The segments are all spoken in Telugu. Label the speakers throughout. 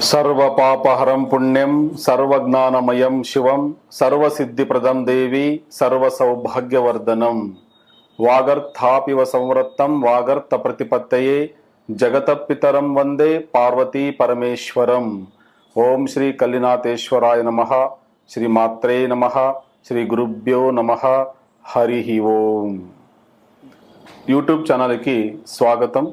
Speaker 1: సర్వపాపహరం పుణ్యం సర్వజ్ఞానమయం శివం సర్వసిద్ధిప్రదం దేవి సర్వసౌభాగ్యవర్ధనం. వాగర్థాపివ సంవృత్తం వాగర్థ ప్రతిపత్తయే జగతపితరం వందే పార్వతీ పరమేశ్వరం. ఓం శ్రీ కల్లినాథేశ్వరాయ నమ. శ్రీ మాత్రే నమ. శ్రీ గురుభ్యో నమ. హరి ఓం. యూట్యూబ్ ఛానల్కి స్వాగతం.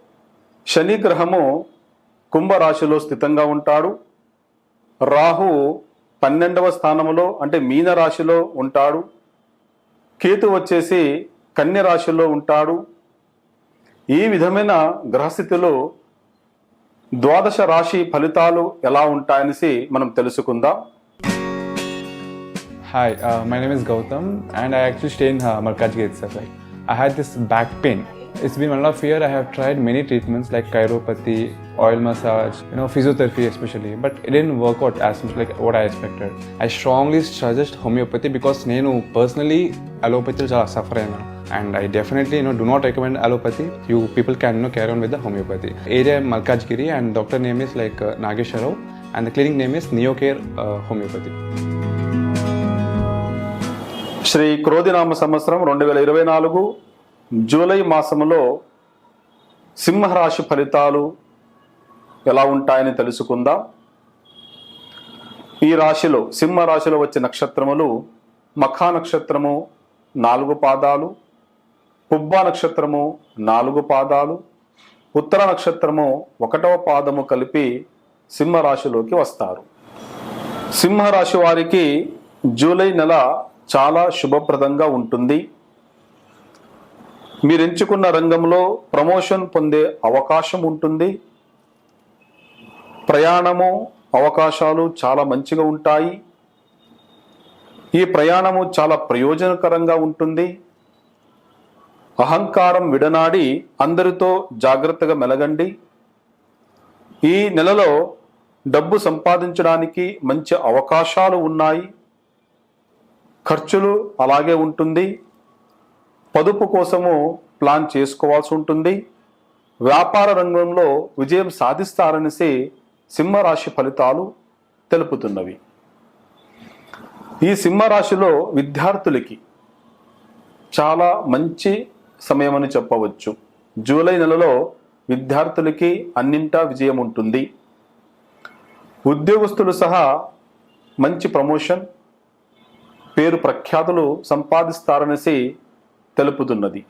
Speaker 1: శని గ్రహము కుంభరాశిలో స్థితంగా ఉంటాడు. రాహు పన్నెండవ స్థానంలో అంటే మీన రాశిలో ఉంటాడు. కేతు వచ్చేసి కన్య రాశిలో ఉంటాడు. ఈ విధమైన గ్రహస్థితిలో ద్వాదశ రాశి ఫలితాలు ఎలా ఉంటాయనేసి మనం తెలుసుకుందాం.
Speaker 2: Hi my name is Gautam and I actually stay in Markaz gate sir I had this back pain. It's been one and a half year. I have tried many treatments like chiropathy, oil massage, you know, physiotherapy especially, but it didn't work out as much like what I expected. I strongly suggest homeopathy because నేను personally allopathy చాలా suffer అయినా and I definitely you know do not recommend allopathy. You people can you know carry on with the homeopathy. Area Malkajgiri and doctor name is like uh, Nagesha Rao and the clinic name is Neocare uh, Homeopathy.
Speaker 1: Shri క్రోధినామ సంవత్సరం రెండు వేల ఇరవై నాలుగు జూలై మాసములో సింహరాశి ఫలితాలు ఎలా ఉంటాయని తెలుసుకుందాం. ఈ రాశిలో సింహరాశిలో వచ్చే నక్షత్రములు మఖా నక్షత్రము నాలుగు పాదాలు పుబ్బా నక్షత్రము నాలుగు పాదాలు ఉత్తర నక్షత్రము ఒకటవ పాదము కలిపి సింహరాశిలోకి వస్తారు. సింహరాశి వారికి జూలై నెల చాలా శుభప్రదంగా ఉంటుంది. మీరు ఎంచుకున్న రంగంలో ప్రమోషన్ పొందే అవకాశం ఉంటుంది. ప్రయాణము అవకాశాలు చాలా మంచిగా ఉంటాయి. ఈ ప్రయాణము చాలా ప్రయోజనకరంగా ఉంటుంది. అహంకారం విడనాడి అందరితో జాగ్రత్తగా మెలగండి. ఈ నెలలో డబ్బు సంపాదించడానికి మంచి అవకాశాలు ఉన్నాయి. ఖర్చులు అలాగే ఉంటుంది. పొదుపు కోసము ప్లాన్ చేసుకోవాల్సి ఉంటుంది. వ్యాపార రంగంలో విజయం సాధిస్తారనేసి సింహరాశి ఫలితాలు తెలుపుతున్నవి. ఈ సింహరాశిలో విద్యార్థులకి చాలా మంచి సమయం అని చెప్పవచ్చు. జూలై నెలలో విద్యార్థులకి అన్నింటా విజయం ఉంటుంది. ఉద్యోగస్తులు సహా మంచి ప్రమోషన్ పేరు ప్రఖ్యాతులు సంపాదిస్తారనేసి తెలుపుతున్నది.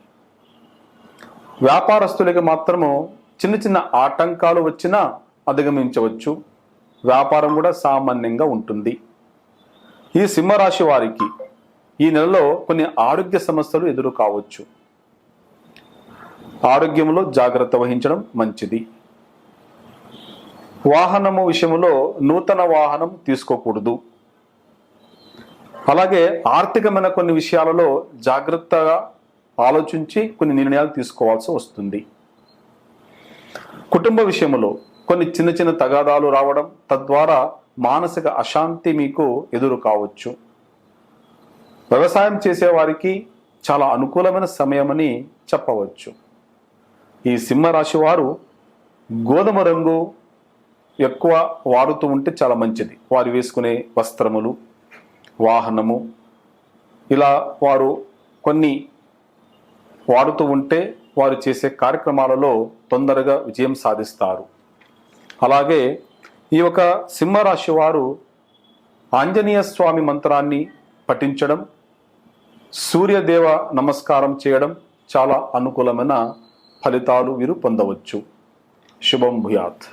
Speaker 1: వ్యాపారస్తులకి మాత్రము చిన్న చిన్న ఆటంకాలు వచ్చినా అధిగమించవచ్చు. వ్యాపారం కూడా సామాన్యంగా ఉంటుంది. ఈ సింహరాశి వారికి ఈ నెలలో కొన్ని ఆరోగ్య సమస్యలు ఎదురు కావచ్చు. ఆరోగ్యంలో జాగ్రత్త వహించడం మంచిది. వాహనము విషయంలో నూతన వాహనం తీసుకోకూడదు. అలాగే ఆర్థికమైన కొన్ని విషయాలలో జాగ్రత్తగా ఆలోచించి కొన్ని నిర్ణయాలు తీసుకోవాల్సి వస్తుంది. కుటుంబ విషయంలో కొన్ని చిన్న చిన్న తగాదాలు రావడం తద్వారా మానసిక అశాంతి మీకు ఎదురు కావచ్చు. వ్యవసాయం చేసేవారికి చాలా అనుకూలమైన సమయమని చెప్పవచ్చు. ఈ సింహరాశి వారు గోధుమ రంగు ఎక్కువ వాడుతూ ఉంటే చాలా మంచిది. వారు వేసుకునే వస్త్రములు వాహనము ఇలా వారు కొన్ని వాడుతూ ఉంటే వారు చేసే కార్యక్రమాలలో తొందరగా విజయం సాధిస్తారు. అలాగే ఈ యొక్క సింహరాశి వారు ఆంజనేయ స్వామి మంత్రాన్ని పఠించడం సూర్యదేవ నమస్కారం చేయడం చాలా అనుకూలమైన ఫలితాలు వీరు పొందవచ్చు. శుభం భూయాత్.